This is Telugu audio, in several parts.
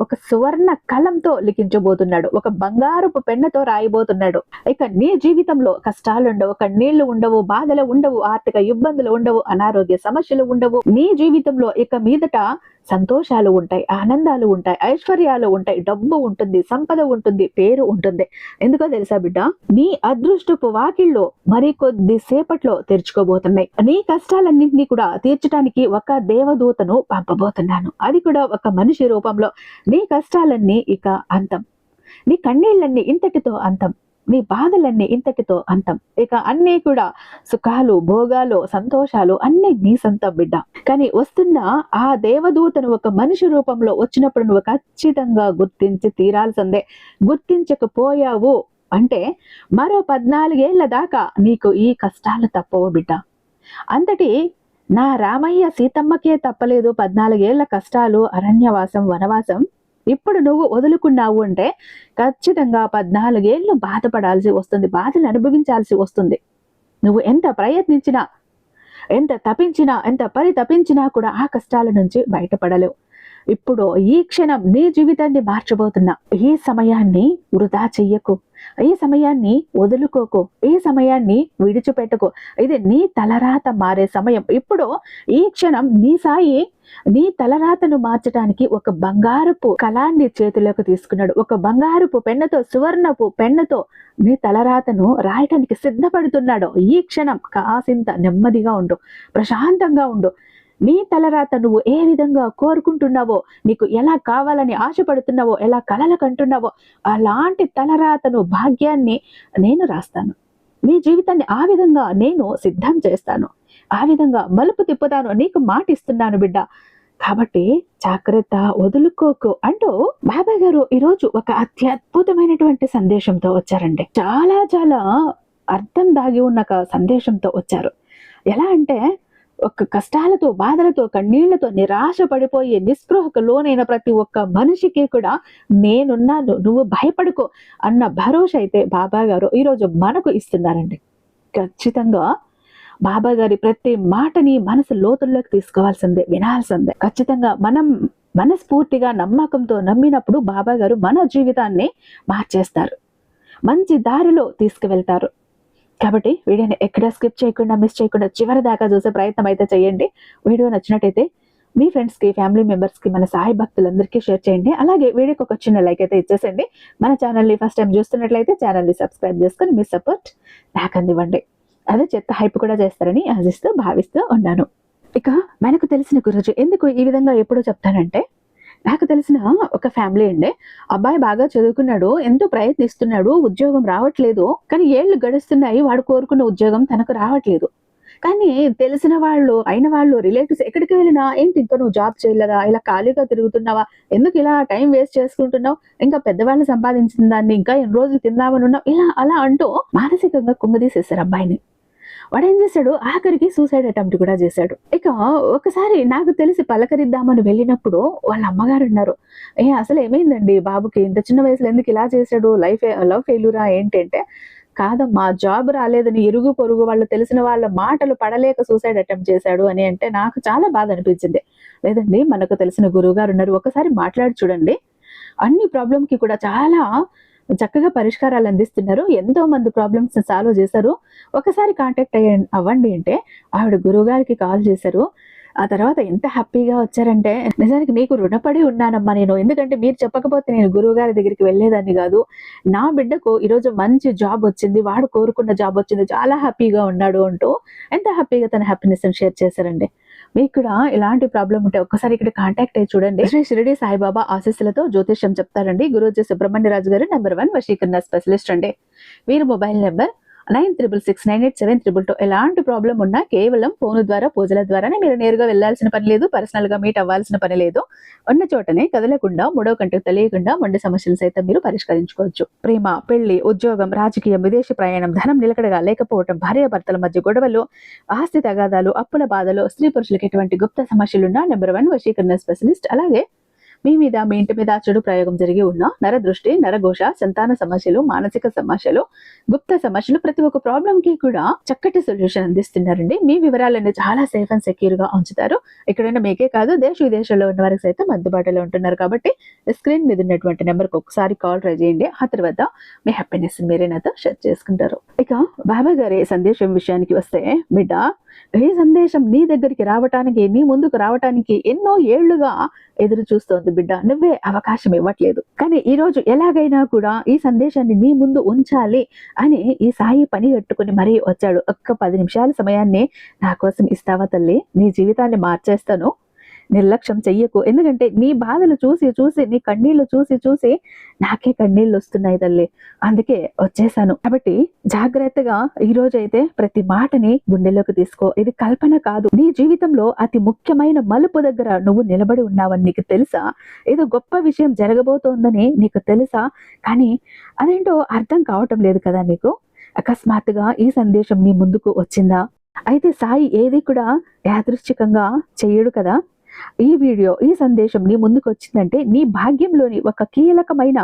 ఒక సువర్ణ కలంతో లిఖించబోతున్నాడు. ఒక బంగారపు పెన్నతో రాయబోతున్నాడు. ఇక నీ జీవితంలో కష్టాలు ఉండవు కన్నీళ్ళు ఉండవు బాధలు ఉండవు ఆర్థిక ఇబ్బందులు ఉండవు అనారోగ్య సమస్యలు ఉండవు. నీ జీవితంలో ఇక మీదట సంతోషాలు ఉంటాయి ఆనందాలు ఉంటాయి ఐశ్వర్యాలు ఉంటాయి డబ్బు ఉంటుంది సంపద ఉంటుంది పేరు ఉంటుంది. ఎందుకో తెలుసా బిడ్డ? నీ అదృష్టపు వాకిళ్ళు మరి కొద్ది సేపట్లో తెరుచుకోబోతున్నాయి. నీ కష్టాలన్నింటినీ కూడా తీర్చడానికి ఒక దేవదూతను పంపబోతున్నాను. అది కూడా ఒక మనిషి రూపంలో నీ కష్టాలన్నీ ఇక అంతం. నీ కన్నీళ్ళన్నీ ఇంతటితో అంతం. నీ బాధలన్నీ ఇంతటితో అంతం. ఇక అన్నీ కూడా సుఖాలు భోగాలు సంతోషాలు అన్నీ నీ సొంతం బిడ్డ. కానీ వస్తున్న ఆ దేవదూతను ఒక మనిషి రూపంలో వచ్చినప్పుడు నువ్వు ఖచ్చితంగా గుర్తించి తీరాల్సిందే. గుర్తించకపోయావు అంటే మరో పద్నాలుగేళ్ళ దాకా నీకు ఈ కష్టాలు తప్పవు బిడ్డ. అంతటి నా రామయ్య సీతమ్మకే తప్పలేదు. పద్నాలుగేళ్ళ కష్టాలు అరణ్యవాసం వనవాసం ఇప్పుడు నువ్వు వదులుకున్నావు అంటే ఖచ్చితంగా పద్నాలుగేళ్ళు బాధపడాల్సి వస్తుంది బాధలు అనుభవించాల్సి వస్తుంది. నువ్వు ఎంత ప్రయత్నించినా ఎంత తపించినా ఎంత పరితపించినా కూడా ఆ కష్టాల నుంచి బయటపడలేవు. ఇప్పుడు ఈ క్షణం నీ జీవితాన్ని మార్చబోతున్నా ఈ సమయాన్ని వృధా చెయ్యకు. ఈ సమయాన్ని వదులుకోకు? ఈ సమయాన్ని విడిచిపెట్టుకో? ఇది నీ తలరాత మారే సమయం. ఇప్పుడు ఈ క్షణం నీ సాయి నీ తలరాతను మార్చడానికి ఒక బంగారపు కళాన్ని చేతిలోకి తీసుకున్నాడు. ఒక బంగారపు పెన్నతో సువర్ణపు పెన్నతో నీ తలరాతను రాయటానికి సిద్ధపడుతున్నాడు. ఈ క్షణం కాసింత నెమ్మదిగా ఉండు. ప్రశాంతంగా ఉండు. నీ తలరాత నువ్వు ఏ విధంగా కోరుకుంటున్నావో నీకు ఎలా కావాలని ఆశపడుతున్నావో ఎలా కలలు కంటున్నావో అలాంటి తలరాతను భాగ్యాన్ని నేను రాస్తాను. నీ జీవితాన్ని ఆ విధంగా నేను సిద్ధం చేస్తాను. ఆ విధంగా మలుపు తిప్పుతాను. నీకు మాట ఇస్తున్నాను బిడ్డ. కాబట్టి జాగ్రత్త వదులుకోకు అంటూ బాబా గారు ఈరోజు ఒక అత్యద్భుతమైనటువంటి సందేశంతో వచ్చారండి. చాలా చాలా అర్థం దాగి ఉన్న సందేశంతో వచ్చారు. ఎలా అంటే ఒక్క కష్టాలతో బాధలతో కన్నీళ్ళతో నిరాశ పడిపోయే నిస్పృహకు లోనైన ప్రతి ఒక్క మనిషికి కూడా నేనున్నాను నువ్వు భయపడుకో అన్న భరోసా అయితే బాబా గారు ఈరోజు మనకు ఇస్తున్నారండి. ఖచ్చితంగా బాబా గారి ప్రతి మాటని మనసు లోతుల్లోకి తీసుకోవాల్సిందే వినాల్సిందే. ఖచ్చితంగా మనం మనస్ఫూర్తిగా నమ్మకంతో నమ్మినప్పుడు బాబా గారు మన జీవితాన్ని మార్చేస్తారు. మంచి దారిలో తీసుకువెళ్తారు. కాబట్టి వీడియోని ఎక్కడ స్కిప్ చేయకుండా మిస్ చేయకుండా చివరి దాకా చూసే ప్రయత్నం అయితే చేయండి. వీడియో నచ్చినట్టయితే మీ ఫ్రెండ్స్కి ఫ్యామిలీ మెంబర్స్కి మన సాయి భక్తులందరికీ షేర్ చేయండి. అలాగే వీడియోకి ఒక చిన్న లైక్ అయితే ఇచ్చేసండి మన ఛానల్ని ఫస్ట్ టైం చూస్తున్నట్లయితే ఛానల్ని సబ్స్క్రైబ్ చేసుకొని మీ సపోర్ట్ నాకు అందివ్వండి. అదే చెత్త హైప్ కూడా చేస్తారని ఆశిస్తూ భావిస్తూ ఉన్నాను. ఇక మనకు తెలిసిన గురుజు ఎందుకు ఈ విధంగా ఎప్పుడూ చెప్తానంటే నాకు తెలిసిన ఒక ఫ్యామిలీ అండి. అబ్బాయి బాగా చదువుకున్నాడు ఎంతో ప్రయత్నిస్తున్నాడు ఉద్యోగం రావట్లేదు. కానీ ఏళ్ళు గడుస్తున్నాయి వాడు కోరుకున్న ఉద్యోగం తనకు రావట్లేదు. కానీ తెలిసిన వాళ్ళు అయిన వాళ్ళు రిలేటివ్స్ ఎక్కడికి వెళ్ళినా ఏంటి ఇంకా నువ్వు జాబ్ చేయలేదా? ఇలా ఖాళీగా తిరుగుతున్నావా? ఎందుకు ఇలా టైం వేస్ట్ చేసుకుంటున్నావు? ఇంకా పెద్దవాళ్ళు సంపాదించిన దాన్ని ఇంకా ఎన్ని రోజులు తిందామని ఉన్నావు ఇలా అలా అంటూ మానసికంగా కుంగదీసేశారు అబ్బాయిని. వాడు ఏం చేశాడు? ఆఖరికి సూసైడ్ అటెంప్ట్ కూడా చేశాడు. ఇక ఒకసారి నాకు తెలిసి పలకరిద్దామని వెళ్ళినప్పుడు వాళ్ళ అమ్మగారు ఉన్నారు ఏ అసలు ఏమైందండి? బాబుకి ఇంత చిన్న వయసులో ఎందుకు ఇలా చేశాడు? లైఫ్ లవ్ ఫెయిల్యూరా? ఏంటంటే కాదమ్మా జాబ్ రాలేదని ఇరుగు పొరుగు వాళ్ళు తెలిసిన వాళ్ళ మాటలు పడలేక సూసైడ్ అటెంప్ట్ చేశాడు అని అంటే నాకు చాలా బాధ అనిపించింది. లేదండి మనకు తెలిసిన గురువు గారు ఉన్నారు. ఒకసారి మాట్లాడి చూడండి. అన్ని ప్రాబ్లంకి కూడా చాలా చక్కగా పరిష్కారాలు అందిస్తున్నారు. ఎంతో మంది ప్రాబ్లమ్స్ సాల్వ్ చేశారు. ఒకసారి కాంటాక్ట్ అయ్య అవ్వండి అంటే ఆవిడ గురువు గారికి కాల్ చేశారు. ఆ తర్వాత ఎంత హ్యాపీగా వచ్చారంటే నిజానికి మీకు రుణపడి ఉన్నానమ్మా నేను. ఎందుకంటే మీరు చెప్పకపోతే నేను గురువు గారి దగ్గరికి వెళ్ళేదాన్ని కాదు. నా బిడ్డకు ఈరోజు మంచి జాబ్ వచ్చింది. వాడు కోరుకున్న జాబ్ వచ్చింది. చాలా హ్యాపీగా ఉన్నాడు అంటూ ఎంత హ్యాపీగా తన హ్యాపీనెస్ షేర్ చేశారండి. మీకు కూడా ఇలాంటి ప్రాబ్లం ఉంటే ఒక్కసారి ఇక్కడ కాంటాక్ట్ అయ్యి చూడండి. శ్రీ షిరిడి సాయిబాబా ఆశీస్సులతో జ్యోతిష్యం చెప్తారండి. గురుజీ సుబ్రహ్మణ్య రాజు గారు నెంబర్ వన్ వశీకరణ స్పెషలిస్ట్ అండి. వీరి mobile number nine triple six nine eight seven triple two ఎలాంటి ప్రాబ్లం ఉన్నా కేవలం ఫోన్ ద్వారా పూజల ద్వారానే మీరు నేరుగా వెళ్ళాల్సిన పని లేదు పర్సనల్గా మీట్ అవ్వాల్సిన పని లేదు. ఉన్న చోటనే కదలకుండా మూడో కంటకు తెలియకుండా మొండి సమస్యలు సైతం మీరు పరిష్కరించుకోవచ్చు. ప్రేమ పెళ్ళి ఉద్యోగం రాజకీయం విదేశీ ప్రయాణం ధనం నిలకడగా లేకపోవడం భార్యాభర్తల మధ్య గొడవలు ఆస్తి తగాదాలు అప్పుల బాధలు స్త్రీ పురుషులకు ఎటువంటి గుప్త సమస్యలున్నా నెంబర్ వన్ వశీకరణ స్పెషలిస్ట్ అలాగే మీ మీద మీ ఇంటి మీద చెడు ప్రయోగం జరిగి ఉన్న నరదృష్టి నరఘోష సంతాన సమస్యలు మానసిక సమస్యలు గుప్త సమస్యలు ప్రతి ఒక్క ప్రాబ్లం కి కూడా చక్కటి సొల్యూషన్ అందిస్తున్నారండి. మీ వివరాలన్నీ చాలా సేఫ్ అండ్ సెక్యూర్గా ఉంచుతారు. ఎక్కడైనా మీకే కాదు దేశ విదేశాల్లో ఉన్న వారికి సైతం అందుబాటులో ఉంటున్నారు కాబట్టి స్క్రీన్ మీద ఉన్నటువంటి నెంబర్కి ఒకసారి కాల్ ట్రై చేయండి. ఆ తర్వాత మీ హ్యాపీనెస్ మీరే నాతో షేర్ చేసుకుంటారు. ఇక బాబా గారి సందేశం విషయానికి వస్తే బిడ్డ ఏ సందేశం నీ దగ్గరికి రావటానికి నీ ముందుకు రావటానికి ఎన్నో ఏళ్ళుగా ఎదురు చూస్తోంది బిడ్డ. నువ్వే అవకాశం ఇవ్వట్లేదు. కానీ ఈ రోజు ఎలాగైనా కూడా ఈ సందేశాన్ని నీ ముందు ఉంచాలి అని ఈ సాయి పని కట్టుకుని మరీ వచ్చాడు. ఒక్క పది నిమిషాల సమయాన్ని నా కోసం ఇస్తావా తల్లి? నీ జీవితాన్ని మార్చేస్తాను. నిర్లక్ష్యం చెయ్యకు. ఎందుకంటే నీ బాధలు చూసి చూసి నీ కన్నీళ్ళు చూసి చూసి నాకే కన్నీళ్ళు వస్తున్నాయి తల్లి. అందుకే వచ్చేసాను. కాబట్టి జాగ్రత్తగా ఈ రోజైతే ప్రతి మాటని గుండెలోకి తీసుకో. ఇది కల్పన కాదు. నీ జీవితంలో అతి ముఖ్యమైన మలుపు దగ్గర నువ్వు నిలబడి ఉన్నావని నీకు తెలుసా? ఏదో గొప్ప విషయం జరగబోతోందని నీకు తెలుసా? కానీ అదేంటో అర్థం కావటం లేదు కదా నీకు? అకస్మాత్తుగా ఈ సందేశం నీ ముందుకు వచ్చిందా? అయితే సాయి ఏది కూడా యాదృచ్ఛికంగా చెయ్యడు కదా? ఈ వీడియో ఈ సందేశం నీ ముందుకు వచ్చిందంటే నీ భాగ్యంలోని ఒక కీలకమైన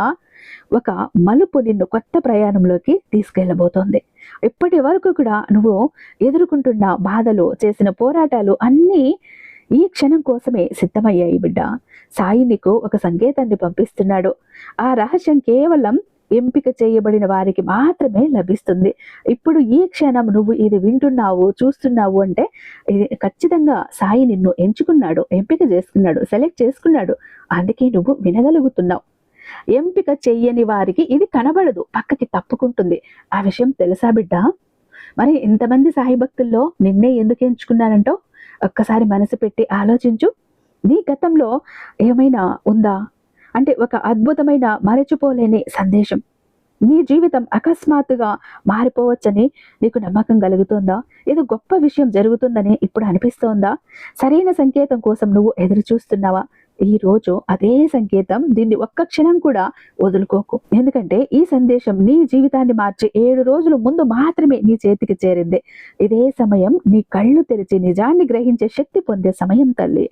ఒక మలుపు నిన్ను కొత్త ప్రయాణంలోకి తీసుకెళ్ళబోతోంది. ఇప్పటి వరకు కూడా నువ్వు ఎదుర్కొంటున్న బాధలు చేసిన పోరాటాలు అన్నీ ఈ క్షణం కోసమే సిద్ధమయ్యాయి బిడ్డ. సాయి నీకు ఒక సంకేతాన్ని పంపిస్తున్నాడు. ఆ రహస్యం కేవలం ఎంపిక చేయబడిన వారికి మాత్రమే లభిస్తుంది. ఇప్పుడు ఈ క్షణం నువ్వు ఇది వింటున్నావు చూస్తున్నావు అంటే ఇది ఖచ్చితంగా సాయి నిన్ను ఎంచుకున్నాడు ఎంపిక చేసుకున్నాడు సెలెక్ట్ చేసుకున్నాడు. అందుకే నువ్వు వినగలుగుతున్నావు. ఎంపిక చెయ్యని వారికి ఇది కనబడదు పక్కకి తప్పుకుంటుంది. ఆ విషయం తెలుసా బిడ్డ? మరి ఇంతమంది సాయి భక్తుల్లో నిన్నే ఎందుకు ఎంచుకున్నానంటో ఒక్కసారి మనసు పెట్టి ఆలోచించు. నీ గతంలో ఏమైనా ఉందా? అంటే ఒక అద్భుతమైన మరచిపోలేని సందేశం. నీ జీవితం అకస్మాత్తుగా మారిపోవచ్చని నీకు నమ్మకం కలుగుతుందా? ఏదో గొప్ప విషయం జరుగుతుందని ఇప్పుడు అనిపిస్తోందా? సరైన సంకేతం కోసం నువ్వు ఎదురు చూస్తున్నావా ఈ రోజు అదే సంకేతం దీన్ని ఒక్క క్షణం కూడా వదులుకోకు. ఎందుకంటే ఈ సందేశం నీ జీవితాన్ని మార్చి ఏడు రోజుల ముందు మాత్రమే నీ చేతికి చేరింది. ఇదే సమయం నీ కళ్ళు తెరిచి నిజాన్ని గ్రహించే శక్తి పొందే సమయం తల్లి.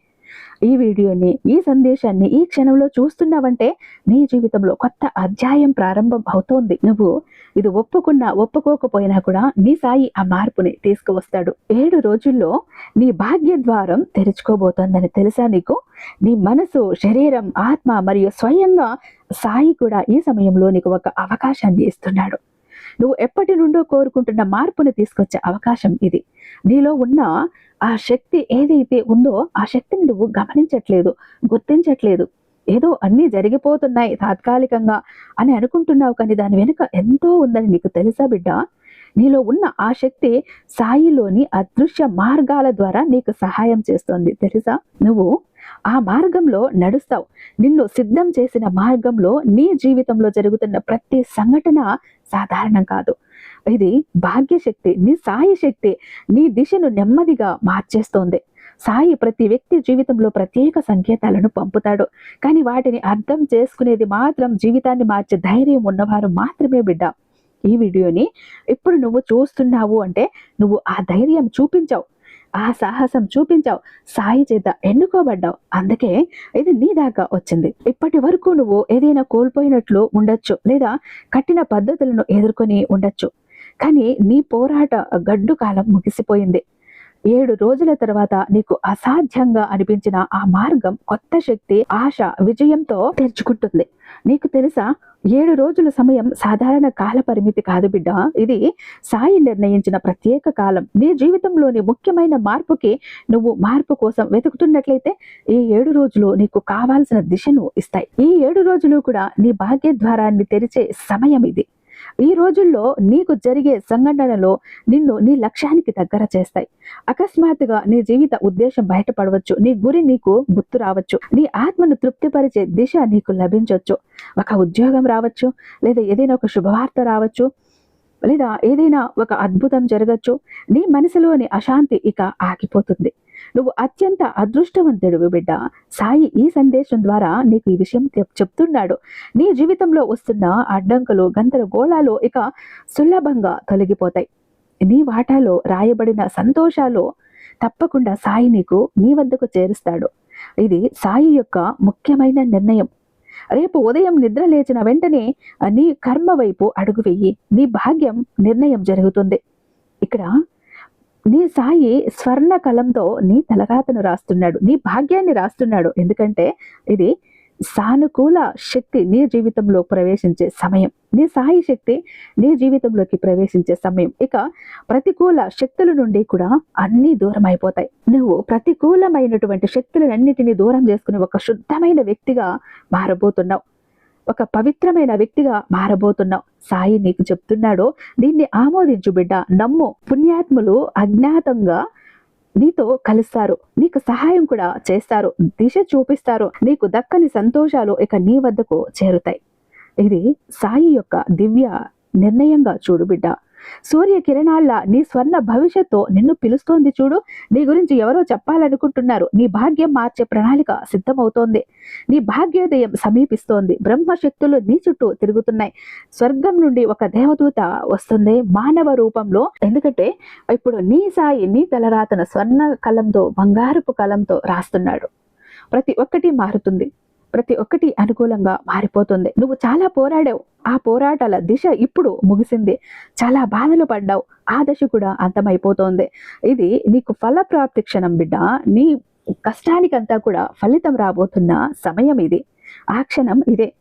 ఈ వీడియోని ఈ సందేశాన్ని ఈ క్షణంలో చూస్తున్నావంటే నీ జీవితంలో కొత్త అధ్యాయం ప్రారంభం అవుతోంది నువ్వు ఇది ఒప్పుకున్నా ఒప్పుకోకపోయినా కూడా నీ సాయి ఆ మార్పుని తీసుకువస్తాడు. ఏడు రోజుల్లో నీ భాగ్య ద్వారం తెరుచుకోబోతోందని తెలుసా నీకు? నీ మనసు శరీరం ఆత్మ మరియు స్వయంగా సాయి కూడా ఈ సమయంలో నీకు ఒక అవకాశాన్ని ఇస్తున్నాడు. నువ్వు ఎప్పటి నుండో కోరుకుంటున్న మార్పుని తీసుకొచ్చే అవకాశం ఇది. నీలో ఉన్న ఆ శక్తి ఏదైతే ఉందో ఆ శక్తిని నువ్వు గమనించట్లేదు గుర్తించట్లేదు. ఏదో అన్నీ జరిగిపోతున్నాయి తాత్కాలికంగా అని అనుకుంటున్నావు కానీ దాని వెనుక ఎంతో ఉందని నీకు తెలుసా బిడ్డ? నీలో ఉన్న ఆ శక్తి సాయిలోని అదృశ్య మార్గాల ద్వారా నీకు సహాయం చేస్తోంది. తెలుసా? నువ్వు ఆ మార్గంలో నడుస్తావు. నిన్ను సిద్ధం చేసిన మార్గంలో నీ జీవితంలో జరుగుతున్న ప్రతి సంఘటన సాధారణం కాదు. ఇది భాగ్యశక్తి నీ సాయి శక్తి నీ దిశను నెమ్మదిగా మార్చేస్తోంది. సాయి ప్రతి వ్యక్తి జీవితంలో ప్రత్యేక సంకేతాలను పంపుతాడు. కానీ వాటిని అర్థం చేసుకునేది మాత్రం జీవితాన్ని మార్చే ధైర్యం ఉన్నవారు మాత్రమే బిడ్డ. ఈ వీడియోని ఇప్పుడు నువ్వు చూస్తున్నావు అంటే నువ్వు ఆ ధైర్యం చూపించావు. ఆ సాహసం చూపించావు సాయి చేత ఎన్నుకోబడ్డావు. అందుకే ఇది నీ దాకా వచ్చింది. ఇప్పటి వరకు నువ్వు ఏదైనా కోల్పోయినట్లు ఉండొచ్చు లేదా కఠిన పద్ధతులను ఎదుర్కొని ఉండొచ్చు. కానీ నీ పోరాట గడ్డు కాలం ముగిసిపోయింది. ఏడు రోజుల తర్వాత నీకు అసాధ్యంగా అనిపించిన ఆ మార్గం కొత్త శక్తి ఆశ విజయంతో తెరుచుకుంటుంది. నీకు తెలుసా ఏడు రోజుల సమయం సాధారణ కాల పరిమితి కాదు బిడ్డ. ఇది సాయి నిర్ణయించిన ప్రత్యేక కాలం. నీ జీవితంలోని ముఖ్యమైన మార్పుకి నువ్వు మార్పు కోసం వెతుకుతున్నట్లయితే ఈ ఏడు రోజులు నీకు కావాల్సిన దిశను ఇస్తాయి. ఈ ఏడు రోజులు కూడా నీ భాగ్య ద్వారాన్ని తెరిచే సమయం ఇది. ఈ రోజుల్లో నీకు జరిగే సంఘటనలో నిన్ను నీ లక్ష్యానికి దగ్గర చేస్తాయి. అకస్మాత్తుగా నీ జీవిత ఉద్దేశం బయటపడవచ్చు. నీ గురి నీకు గుర్తు రావచ్చు. నీ ఆత్మను తృప్తిపరిచే దిశ నీకు లభించవచ్చు ఒక ఉద్యోగం రావచ్చు లేదా ఏదైనా ఒక శుభవార్త రావచ్చు లేదా ఏదైనా ఒక అద్భుతం జరగచ్చు. నీ మనసులోని అశాంతి ఇక ఆగిపోతుంది. నువ్వు అత్యంత అదృష్టవంతుడు బిడ్డ. సాయి ఈ సందేశం ద్వారా నీకు ఈ విషయం చెప్- చెప్తున్నాడు. నీ జీవితంలో వస్తున్న అడ్డంకులు గందరగోళాలు ఇక సులభంగా తొలగిపోతాయి. నీ వాటాలో రాయబడిన సంతోషాలు తప్పకుండా సాయి నీకు నీ వద్దకు చేరుస్తాడు. ఇది సాయి యొక్క ముఖ్యమైన నిర్ణయం. రేపు ఉదయం నిద్ర లేచిన వెంటనే నీ కర్మ వైపు అడుగు వెయ్యి నీ భాగ్యం నిర్ణయం జరుగుతుంది. ఇక్కడ నీ సాయి స్వర్ణ కలంతో నీ తలరాతను రాస్తున్నాడు నీ భాగ్యాన్ని రాస్తున్నాడు. ఎందుకంటే ఇది సానుకూల శక్తి నీ జీవితంలో ప్రవేశించే సమయం. నీ సాయి శక్తి నీ జీవితంలోకి ప్రవేశించే సమయం. ఇక ప్రతికూల శక్తుల నుండి కూడా అన్నీ దూరం అయిపోతాయి నువ్వు ప్రతికూలమైనటువంటి శక్తులన్నిటినీ దూరం చేసుకుని ఒక శుద్ధమైన వ్యక్తిగా మారబోతున్నావు. ఒక పవిత్రమైన వ్యక్తిగా మారబోతున్నావు సాయి నీకు చెప్తున్నాడో. దీన్ని ఆమోదించు బిడ్డ నమ్ము. పుణ్యాత్ములు అజ్ఞాతంగా నీతో కలుస్తారు. నీకు సహాయం కూడా చేస్తారు. దిశ చూపిస్తారు. నీకు దక్కని సంతోషాలు ఇక నీ వద్దకు చేరుతాయి. ఇది సాయి యొక్క దివ్య నిర్ణయంగా చూడు బిడ్డ. సూర్య కిరణాల్లా నీ స్వర్ణ భవిష్యత్తు నిన్ను పిలుస్తోంది చూడు. నీ గురించి ఎవరో చెప్పాలనుకుంటున్నారు. నీ భాగ్యం మార్చే ప్రణాళిక సిద్ధమవుతోంది. నీ భాగ్యోదయం సమీపిస్తోంది. బ్రహ్మశక్తులు నీ చుట్టూ తిరుగుతున్నాయి. స్వర్గం నుండి ఒక దేవదూత వస్తుంది మానవ రూపంలో. ఎందుకంటే ఇప్పుడు నీ సాయి నీ తలరాతన స్వర్ణ కలంతో బంగారపు కలంతో రాస్తున్నాడు. ప్రతి ఒక్కటి మారుతుంది. ప్రతి ఒక్కటి అనుకూలంగా మారిపోతుంది. నువ్వు చాలా పోరాడావు. ఆ పోరాటాల దిశ ఇప్పుడు ముగిసింది. చాలా బాధలు పడ్డావు. ఆ దశ కూడా అంతమైపోతుంది. ఇది నీకు ఫలప్రాప్తి క్షణం బిడ్డ. నీ కష్టానికంతా కూడా ఫలితం రాబోతున్న సమయం ఇది. ఆ క్షణం ఇదే.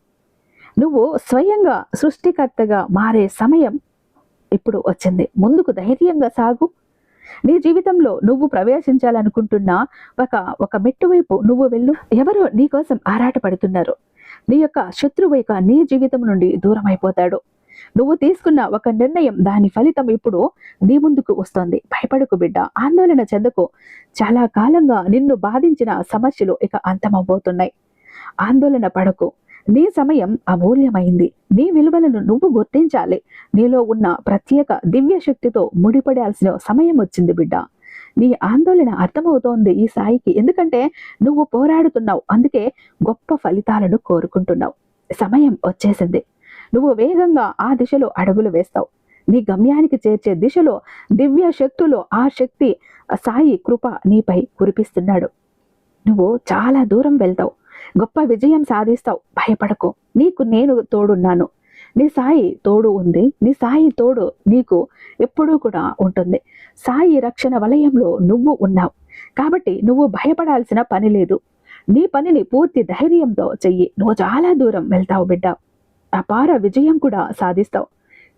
నువ్వు స్వయంగా సృష్టికర్తగా మారే సమయం ఇప్పుడు వచ్చింది. ముందుకు ధైర్యంగా సాగు. నీ జీవితంలో నువ్వు ప్రవేశించాలనుకుంటున్న ఒక ఒక మెట్టు వైపు నువ్వు వెళ్ళు. ఎవరో నీ కోసం ఆరాటపడుతున్నారు. నీ యొక్క శత్రువు యొక్క నీ జీవితం నుండి దూరం అయిపోతాడు నువ్వు తీసుకున్న ఒక నిర్ణయం దాని ఫలితం ఇప్పుడు నీ ముందుకు వస్తోంది. భయపడకు బిడ్డ. ఆందోళన చెందకు. చాలా కాలంగా నిన్ను బాధించిన సమస్యలు ఇక అంతమవబోతున్నాయి ఆందోళన పడకు. నీ సమయం అమూల్యమైంది. నీ విలువలను నువ్వు గుర్తించాలి. నీలో ఉన్న ప్రత్యేక దివ్య శక్తితో ముడిపడాల్సిన సమయం వచ్చింది బిడ్డ. నీ ఆందోళన అర్థమవుతోంది ఈ సాయికి. ఎందుకంటే నువ్వు పోరాడుతున్నావు. అందుకే గొప్ప ఫలితాలను కోరుకుంటున్నావు. సమయం వచ్చేసింది. నువ్వు వేగంగా ఆ దిశలో అడుగులు వేస్తావు. నీ గమ్యానికి చేర్చే దిశలో దివ్య శక్తులు ఆ శక్తి సాయి కృప నీపై కురిపిస్తున్నాడు. నువ్వు చాలా దూరం వెళ్తావు. గొప్ప విజయం సాధిస్తావు. భయపడకు. నీకు నేను తోడున్నాను. నీ సాయి తోడు ఉంది. నీ సాయి తోడు నీకు ఎప్పుడూ కూడా ఉంటుంది. సాయి రక్షణ వలయంలో నువ్వు ఉన్నావు. కాబట్టి నువ్వు భయపడాల్సిన పని లేదు. నీ పనిని పూర్తి ధైర్యంతో చెయ్యి. నువ్వు చాలా దూరం వెళ్తావు బిడ్డ. అపార విజయం కూడా సాధిస్తావు.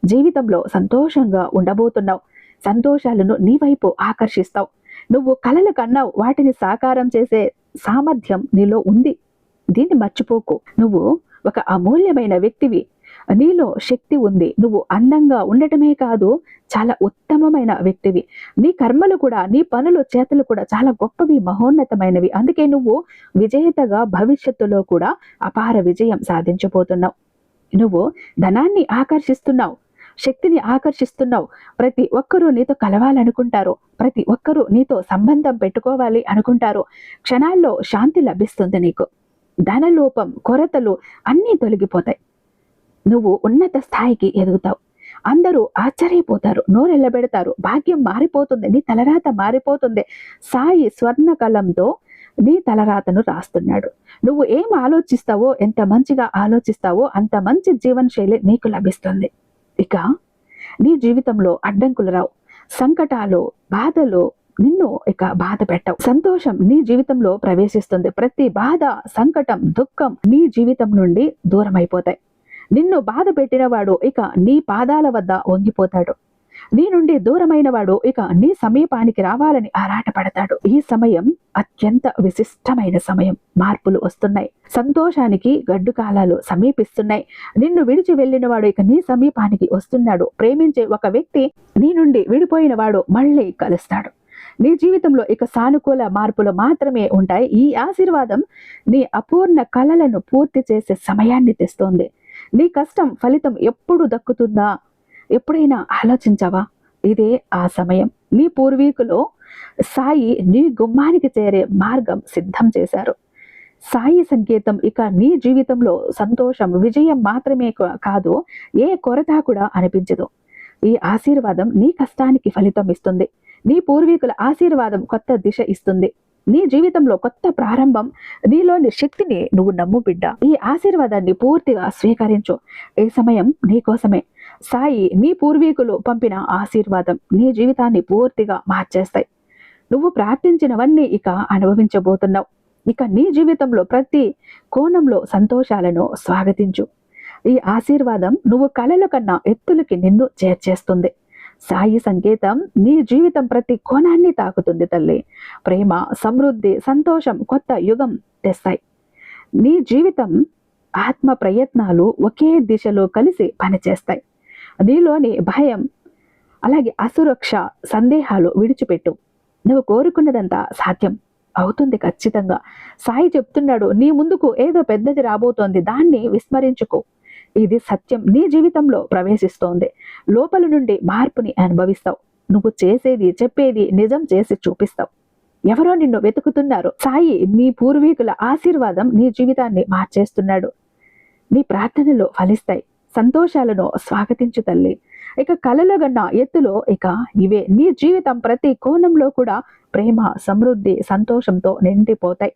జీవితంలో సంతోషంగా ఉండబోతున్నావు. సంతోషాలను నీ వైపు ఆకర్షిస్తావు. నువ్వు కలలు కన్నావు. వాటిని సాకారం చేసే సామర్థ్యం నీలో ఉంది. దీన్ని మర్చిపోకు. నువ్వు ఒక అమూల్యమైన వ్యక్తివి. నీలో శక్తి ఉంది. నువ్వు అందంగా ఉండటమే కాదు చాలా ఉత్తమమైన వ్యక్తివి. నీ కర్మలు కూడా నీ పనులు చేతలు కూడా చాలా గొప్పవి మహోన్నతమైనవి. అందుకే నువ్వు విజేతగా భవిష్యత్తులో కూడా అపార విజయం సాధించబోతున్నావు. నువ్వు ధనాన్ని ఆకర్షిస్తున్నావు. శక్తిని ఆకర్షిస్తున్నావు. ప్రతి ఒక్కరూ నీతో కలవాలనుకుంటారు. ప్రతి ఒక్కరూ నీతో సంబంధం పెట్టుకోవాలి అనుకుంటారు. క్షణాల్లో శాంతి లభిస్తుంది నీకు. ధనలోపం కొరతలు అన్నీ తొలగిపోతాయి. నువ్వు ఉన్నత స్థాయికి ఎదుగుతావు. అందరూ ఆశ్చర్యపోతారు నోరెళ్ళబెడతారు భాగ్యం మారిపోతుంది నీ తలరాత మారిపోతుంది. సాయి స్వర్ణ కలంతో నీ తలరాతను రాస్తున్నాడు. నువ్వు ఏం ఆలోచిస్తావో ఎంత మంచిగా ఆలోచిస్తావో అంత మంచి జీవన శైలి నీకు లభిస్తుంది. ఇక నీ జీవితంలో అడ్డంకులు రావు. సంకటాలు బాధలు నిన్ను ఇక బాధ పెట్టవు. సంతోషం నీ జీవితంలో ప్రవేశిస్తుంది. ప్రతి బాధ సంకటం దుఃఖం నీ జీవితం నుండి దూరం అయిపోతాయి నిన్ను బాధ పెట్టినవాడు ఇక నీ పాదాల వద్ద వంగిపోతాడు. నీ నుండి దూరమైన వాడు ఇక నీ సమీపానికి రావాలని ఆరాటపడతాడు. ఈ సమయం అత్యంత విశిష్టమైన సమయం. మార్పులు వస్తున్నాయి. సంతోషానికి గడ్డు కాలాలు సమీపిస్తున్నాయి. నిన్ను విడిచి వెళ్ళిన వాడు ఇక నీ సమీపానికి వస్తున్నాడు. ప్రేమించే ఒక వ్యక్తి నీ నుండి విడిపోయిన వాడు మళ్ళీ కలుస్తాడు. నీ జీవితంలో ఇక సానుకూల మార్పులు మాత్రమే ఉంటాయి. ఈ ఆశీర్వాదం నీ అపూర్ణ కళలను పూర్తి చేసే సమయాన్ని తెస్తోంది. నీ కష్టం ఫలితం ఎప్పుడు దక్కుతుందా? ఎప్పుడైనా ఆలోచించావా? ఇదే ఆ సమయం. నీ పూర్వీకులు సాయి నీ గుమ్మానికి చేరే మార్గం సిద్ధం చేశారు. సాయి సంకేతం ఇక నీ జీవితంలో సంతోషం విజయం మాత్రమే కాదు ఏ కొరత కూడా అనిపించదు. ఈ ఆశీర్వాదం నీ కష్టానికి ఫలితం ఇస్తుంది. నీ పూర్వీకుల ఆశీర్వాదం కొత్త దిశ ఇస్తుంది. నీ జీవితంలో కొత్త ప్రారంభం. నీలోని శక్తిని నువ్వు నమ్ము బిడ్డ. ఈ ఆశీర్వాదాన్ని పూర్తిగా స్వీకరించు. ఈ సమయం నీ కోసమే. సాయి నీ పూర్వీకులు పంపిన ఆశీర్వాదం నీ జీవితాన్ని పూర్తిగా మార్చేస్తాయి. నువ్వు ప్రార్థించినవన్నీ ఇక అనుభవించబోతున్నావు. ఇక నీ జీవితంలో ప్రతి కోణంలో సంతోషాలను స్వాగతించు. ఈ ఆశీర్వాదం నువ్వు కలల కన్నా ఎత్తులకి నిన్ను చేర్చేస్తుంది. సాయి సంకేతం నీ జీవితం ప్రతి కోణాన్ని తాకుతుంది తల్లి. ప్రేమ సమృద్ధి సంతోషం కొత్త యుగం తెస్తాయి. నీ జీవితం ఆత్మ ప్రయత్నాలు ఒకే దిశలో కలిసి పనిచేస్తాయి. నీలోని భయం అలాగే అసురక్ష సందేహాలు విడిచిపెట్టు. నువ్వు కోరుకున్నదంతా సాధ్యం అవుతుంది ఖచ్చితంగా. సాయి చెప్తున్నాడు నీ ముందుకు ఏదో పెద్దది రాబోతోంది దాన్ని విస్మరించుకో. ఇది సత్యం. నీ జీవితంలో ప్రవేశిస్తోంది. లోపల నుండి మార్పుని అనుభవిస్తావు. నువ్వు చేసేది చెప్పేది నిజం చేసి చూపిస్తావు. ఎవరో నిన్ను వెతుకుతున్నారు. సాయి నీ పూర్వీకుల ఆశీర్వాదం నీ జీవితాన్ని మార్చేస్తున్నాడు. నీ ప్రార్థనలు ఫలిస్తాయి. సంతోషాలను స్వాగతించు తల్లి. ఇక కలలో గన్న ఎత్తులో ఇక ఇవే. నీ జీవితం ప్రతి కోణంలో కూడా ప్రేమ సమృద్ధి సంతోషంతో నిండిపోతాయి.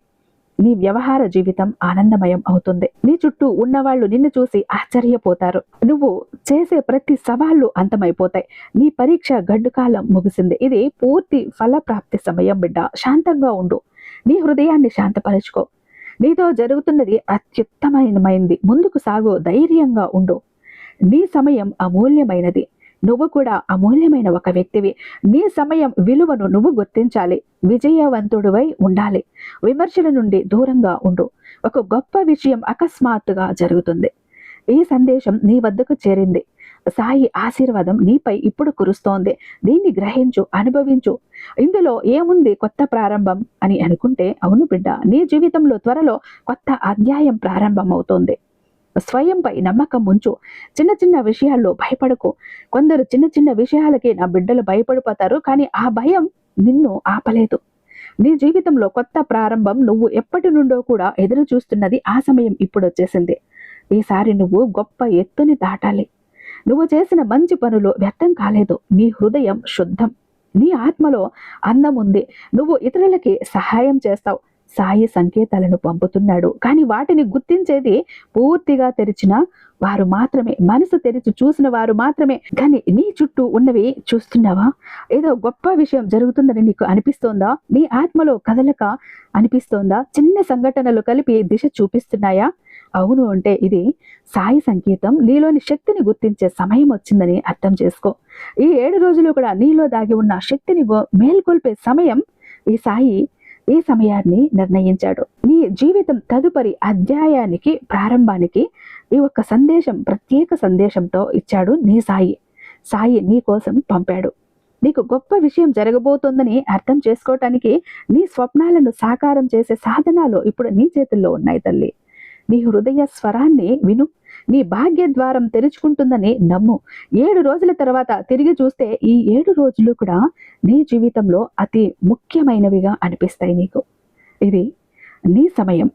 నీ వ్యవహార జీవితం ఆనందమయం అవుతుంది. నీ చుట్టూ ఉన్నవాళ్ళు నిన్ను చూసి ఆశ్చర్యపోతారు. నువ్వు చేసే ప్రతి సవాళ్ళు అంతమైపోతాయి. నీ పరీక్ష గడ్డుకాలం ముగిసింది. ఇది పూర్తి ఫలప్రాప్తి సమయం బిడ్డ. శాంతంగా ఉండు. నీ హృదయాన్ని శాంతపరచుకో. నీతో జరుగుతున్నది అత్యుత్తమైనమైంది. ముందుకు సాగు ధైర్యంగా ఉండు. నీ సమయం అమూల్యమైనది. నువ్వు కూడా అమూల్యమైన ఒక వ్యక్తివి. నీ సమయం విలువను నువ్వు గుర్తించాలి. విజయవంతుడివై ఉండాలి. విమర్శల నుండి దూరంగా ఉండు. ఒక గొప్ప విషయం అకస్మాత్తుగా జరుగుతుంది. ఈ సందేశం నీ వద్దకు చేరింది. సాయి ఆశీర్వాదం నీపై ఇప్పుడు కురుస్తోంది. దీన్ని గ్రహించు అనుభవించు. ఇందులో ఏముంది కొత్త ప్రారంభం అని అనుకుంటే అవును బిడ్డ నీ జీవితంలో త్వరలో కొత్త అధ్యాయం ప్రారంభమవుతోంది. స్వయంపై నమ్మకం ఉంచు. చిన్న చిన్న విషయాల్లో భయపడకు. కొందరు చిన్న చిన్న విషయాలకి నా బిడ్డలు భయపడిపోతారు కానీ ఆ భయం నిన్ను ఆపలేదు. నీ జీవితంలో కొత్త ప్రారంభం నువ్వు ఎప్పటి నుండో కూడా ఎదురు చూస్తున్నది ఆ సమయం ఇప్పుడు వచ్చేసింది. ఈసారి నువ్వు గొప్ప ఎత్తుని దాటాలి. నువ్వు చేసిన మంచి పనులు వ్యర్థం కాలేదు. నీ హృదయం శుద్ధం. నీ ఆత్మలో అందం ఉంది. నువ్వు ఇతరులకి సహాయం చేస్తావు. సాయి సంకేతాలను పంపుతున్నాడు. కానీ వాటిని గుర్తించేది పూర్తిగా తెరిచిన వారు మాత్రమే. మనసు తెరిచి చూసిన వారు మాత్రమే. కానీ నీ చుట్టూ ఉన్నవి చూస్తున్నావా? ఏదో గొప్ప విషయం జరుగుతుందని నీకు అనిపిస్తోందా? నీ ఆత్మలో కదలక అనిపిస్తోందా? చిన్న సంఘటనలు కలిపి దిశ చూపిస్తున్నాయా? అవును అంటే ఇది సాయి సంకేతం. నీలోని శక్తిని గుర్తించే సమయం వచ్చిందని అర్థం చేసుకో. ఈ ఏడు రోజులు కూడా నీలో దాగి ఉన్న శక్తిని మేల్కొల్పే సమయం ఈ సాయి ఈ సమయాన్ని నిర్ణయించాడు. నీ జీవితం తదుపరి అధ్యాయానికి ప్రారంభానికి ఈ ఒక్క సందేశం ప్రత్యేక సందేశంతో ఇచ్చాడు నీ సాయి. సాయి నీ కోసం పంపాడు. నీకు గొప్ప విషయం జరగబోతోందని అర్థం చేసుకోవటానికి నీ స్వప్నాలను సాకారం చేసే సాధనాలు ఇప్పుడు నీ చేతుల్లో ఉన్నాయి తల్లి. నీ హృదయ స్వరాన్ని విను. నీ భాగ్య ద్వారం తెరుచుకుంటుందని నమ్ము. ఏడు రోజుల తర్వాత తిరిగి చూస్తే ఈ ఏడు రోజులు కూడా నీ జీవితంలో అతి ముఖ్యమైనవిగా అనిపిస్తాయి నీకు. ఇది నీ సమయం.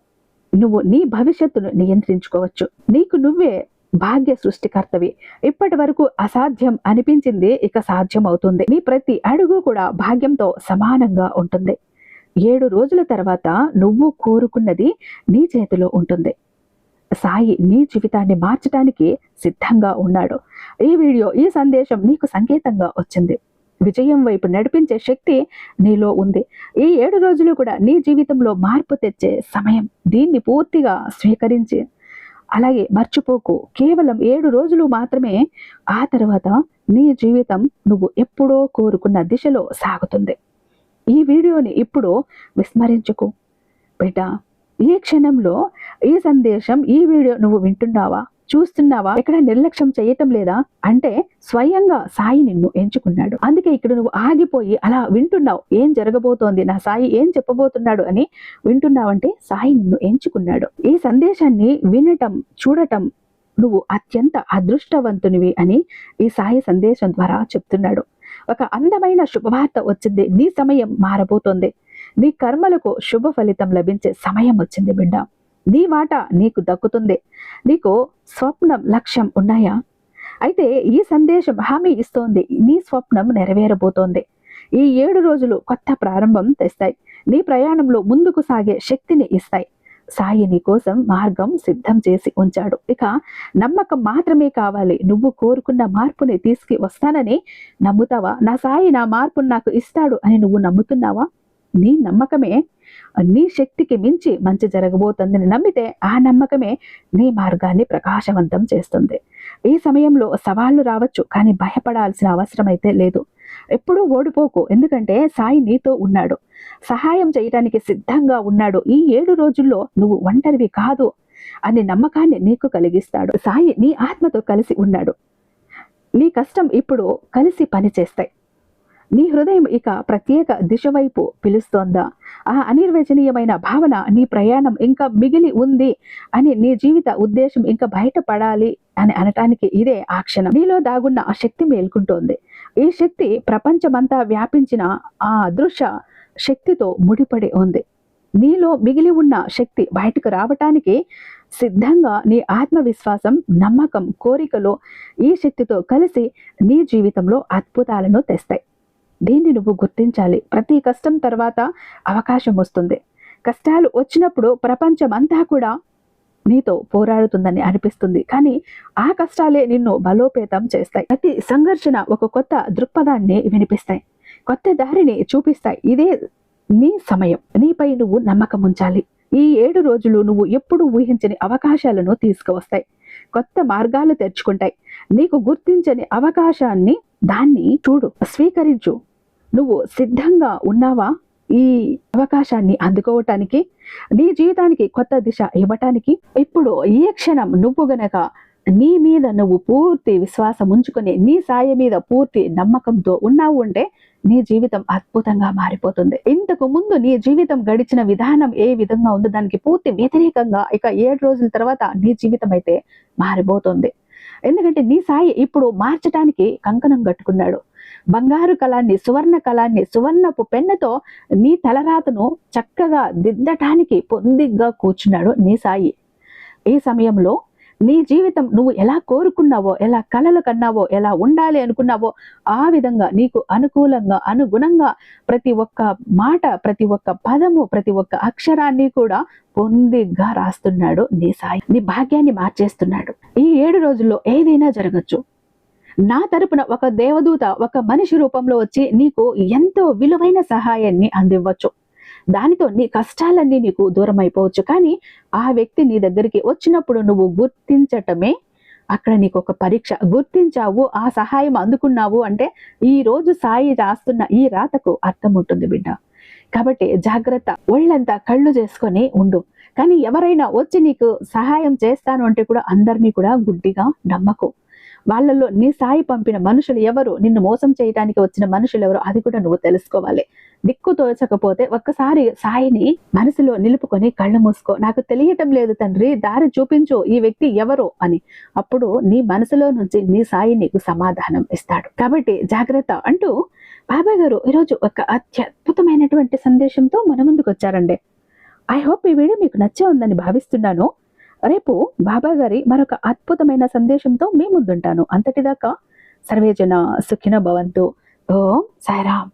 నువ్వు నీ భవిష్యత్తును నియంత్రించుకోవచ్చు. నీకు నువ్వే భాగ్య సృష్టికర్తవి. ఇప్పటి వరకు అసాధ్యం అనిపించింది ఇక సాధ్యం అవుతుంది నీ ప్రతి అడుగు కూడా భాగ్యంతో సమానంగా ఉంటుంది. ఏడు రోజుల తర్వాత నువ్వు కోరుకున్నది నీ చేతిలో ఉంటుంది. సాయి నీ జీవితాన్ని మార్చడానికి సిద్ధంగా ఉన్నాడు. ఈ వీడియో ఈ సందేశం నీకు సంకేతంగా వచ్చింది. విజయం వైపు నడిపించే శక్తి నీలో ఉంది. ఈ ఏడు రోజులు కూడా నీ జీవితంలో మార్పు తెచ్చే సమయం. దీన్ని పూర్తిగా స్వీకరించి అలాగే మర్చిపోకు. కేవలం ఏడు రోజులు మాత్రమే ఆ తర్వాత నీ జీవితం నువ్వు ఎప్పుడో కోరుకున్న దిశలో సాగుతుంది. ఈ వీడియోని ఇప్పుడు విస్మరించుకు. బిడ్డ ఈ క్షణంలో ఈ సందేశం ఈ వీడియో నువ్వు వింటున్నావా? చూస్తున్నావా? ఇక్కడ నిర్లక్ష్యం చేయటం లేదా? అంటే స్వయంగా సాయి నిన్ను ఎంచుకున్నాడు. అందుకే ఇక్కడ నువ్వు ఆగిపోయి అలా వింటున్నావు. ఏం జరగబోతోంది? నా సాయి ఏం చెప్పబోతున్నాడు అని వింటున్నావంటే సాయి నిన్ను ఎంచుకున్నాడు. ఈ సందేశాన్ని వినటం చూడటం నువ్వు అత్యంత అదృష్టవంతునివి అని ఈ సాయి సందేశం ద్వారా చెప్తున్నాడు. ఒక అందమైన శుభవార్త వచ్చింది. నీ సమయం మారబోతోంది. నీ కర్మలకు శుభ ఫలితం లభించే సమయం వచ్చింది బిడ్డ. నీ మాట నీకు దక్కుతుంది. నీకు స్వప్నం లక్ష్యం ఉన్నాయా? అయితే ఈ సందేశం హామీ ఇస్తోంది. నీ స్వప్నం నెరవేరబోతోంది. ఈ ఏడు రోజులు కొత్త ప్రారంభం తెస్తాయి. నీ ప్రయాణంలో ముందుకు సాగే శక్తిని ఇస్తాయి. సాయి నీ కోసం మార్గం సిద్ధం చేసి ఉంచాడు. ఇక నమ్మకం మాత్రమే కావాలి. నువ్వు కోరుకున్న మార్పుని తీసుకు వస్తానని నమ్ముతావా? నా సాయి నా మార్పును నాకు ఇస్తాడు అని నువ్వు నమ్ముతున్నావా? నీ నమ్మకమే నీ శక్తికి మించి మంచి జరగబోతుందని నమ్మితే ఆ నమ్మకమే నీ మార్గాన్ని ప్రకాశవంతం చేస్తుంది. ఈ సమయంలో సవాళ్ళు రావచ్చు కానీ భయపడాల్సిన అవసరం అయితే లేదు. ఎప్పుడూ ఓడిపోకు ఎందుకంటే సాయి నీతో ఉన్నాడు. సహాయం చేయడానికి సిద్ధంగా ఉన్నాడు. ఈ ఏడు రోజుల్లో నువ్వు ఒంటరివి కాదు అనే నమ్మకాన్ని నీకు కలిగిస్తాడు. సాయి నీ ఆత్మతో కలిసి ఉన్నాడు. నీ కష్టం ఇప్పుడు కలిసి పనిచేస్తాయి. నీ హృదయం ఇక ప్రత్యేక దిశ వైపు పిలుస్తోందా? ఆ అనిర్వచనీయమైన భావన నీ ప్రయాణం ఇంకా మిగిలి ఉంది అని నీ జీవిత ఉద్దేశం ఇంకా బయటపడాలి అని అనటానికి ఇదే ఆ క్షణం. నీలో దాగున్న ఆ శక్తి మేల్కుంటోంది. ఈ శక్తి ప్రపంచమంతా వ్యాపించిన ఆ అదృశ్య శక్తితో ముడిపడి ఉంది. నీలో మిగిలి ఉన్న శక్తి బయటకు రావటానికి సిద్ధంగా నీ ఆత్మవిశ్వాసం నమ్మకం కోరికలో ఈ శక్తితో కలిసి నీ జీవితంలో అద్భుతాలను తెస్తాయి. దీన్ని నువ్వు గుర్తించాలి? ప్రతి కష్టం తర్వాత అవకాశం వస్తుంది. కష్టాలు వచ్చినప్పుడు ప్రపంచమంతా కూడా నీతో పోరాడుతుందని అనిపిస్తుంది. కానీ ఆ కష్టాలే నిన్ను బలోపేతం చేస్తాయి. ప్రతి సంఘర్షణ ఒక కొత్త దృక్పథాన్ని వినిపిస్తాయి. కొత్త దారిని చూపిస్తాయి. ఇదే నీ సమయం. నీపై నువ్వు నమ్మకం ఉంచాలి. ఈ ఏడు రోజులు నువ్వు ఎప్పుడు ఊహించని అవకాశాలను తీసుకువస్తాయి. కొత్త మార్గాలు తెరుచుకుంటాయి. నీకు గుర్తించని అవకాశాన్ని దాన్ని చూడు. స్వీకరించు. నువ్వు సిద్ధంగా ఉన్నావా? ఈ అవకాశాన్ని అందుకోవటానికి నీ జీవితానికి కొత్త దిశ ఇవ్వటానికి? ఇప్పుడు ఈ క్షణం నువ్వు గనక నీ మీద నువ్వు పూర్తి విశ్వాసం ఉంచుకొని నీ సాయి మీద పూర్తి నమ్మకంతో ఉన్నావు అంటే నీ జీవితం అద్భుతంగా మారిపోతుంది. ఇంతకు ముందు నీ జీవితం గడిచిన విధానం ఏ విధంగా ఉందో దానికి పూర్తి వ్యతిరేకంగా ఇక ఏడు రోజుల తర్వాత నీ జీవితం అయితే మారిపోతుంది. ఎందుకంటే నీ సాయి ఇప్పుడు మార్చడానికి కంకణం కట్టుకున్నాడు. బంగారు కళాన్ని సువర్ణ కళాన్ని సువర్ణపు పెన్నతో నీ తలరాతను చక్కగా దిద్దటానికి పొందిగ్గా కూర్చున్నాడు నీ సాయి. ఈ సమయంలో నీ జీవితం నువ్వు ఎలా కోరుకున్నావో ఎలా కలలు కన్నావో ఎలా ఉండాలి అనుకున్నావో ఆ విధంగా నీకు అనుకూలంగా అనుగుణంగా ప్రతి ఒక్క మాట ప్రతి ఒక్క పదము ప్రతి ఒక్క అక్షరాన్ని కూడా పొందిగ్గా రాస్తున్నాడు నీ సాయి. నీ భాగ్యాన్ని మార్చేస్తున్నాడు. ఈ ఏడు రోజుల్లో ఏదైనా జరగచ్చు. నా తరపున ఒక దేవదూత ఒక మనిషి రూపంలో వచ్చి నీకు ఎంతో విలువైన సహాయాన్ని అందివ్వచ్చు. దానితో నీ కష్టాలన్నీ నీకు దూరం అయిపోవచ్చు కానీ ఆ వ్యక్తి నీ దగ్గరికి వచ్చినప్పుడు నువ్వు గుర్తించటమే అక్కడ నీకు ఒక పరీక్ష. గుర్తించావు ఆ సహాయం అందుకున్నావు అంటే ఈ రోజు సాయి రాస్తున్న ఈ రాతకు అర్థం ఉంటుంది బిడ్డ. కాబట్టి జాగ్రత్త ఒళ్ళంతా కళ్ళు చేసుకొని ఉండు. కానీ ఎవరైనా వచ్చి నీకు సహాయం చేస్తాను అంటే కూడా అందరినీ కూడా గుడ్డిగా నమ్మకు. వాళ్ళల్లో నీ సాయి పంపిన మనుషులు ఎవరు? నిన్ను మోసం చేయడానికి వచ్చిన మనుషులు ఎవరు? అది కూడా నువ్వు తెలుసుకోవాలి. దిక్కు తోచకపోతే ఒక్కసారి సాయిని మనసులో నిలుపుకొని కళ్ళు మూసుకో. నాకు తెలియటం లేదు తండ్రి దారి చూపించు ఈ వ్యక్తి ఎవరు అని. అప్పుడు నీ మనసులో నుంచి నీ సాయి నీకు సమాధానం ఇస్తాడు. కాబట్టి జాగ్రత్త అంటూ బాబాయ్ గారు ఈరోజు ఒక అత్యద్భుతమైనటువంటి సందేశంతో మన ముందుకు వచ్చారండి. ఐ హోప్ ఈ వీడియో మీకు నచ్చే ఉందని భావిస్తున్నాను. రేపు బాబా గారి మరొక అద్భుతమైన సందేశంతో మీ ముందుంటాను. అంతటిదాకా సర్వేజన సుఖిన భవంతు. ఓం సాయిరామ్.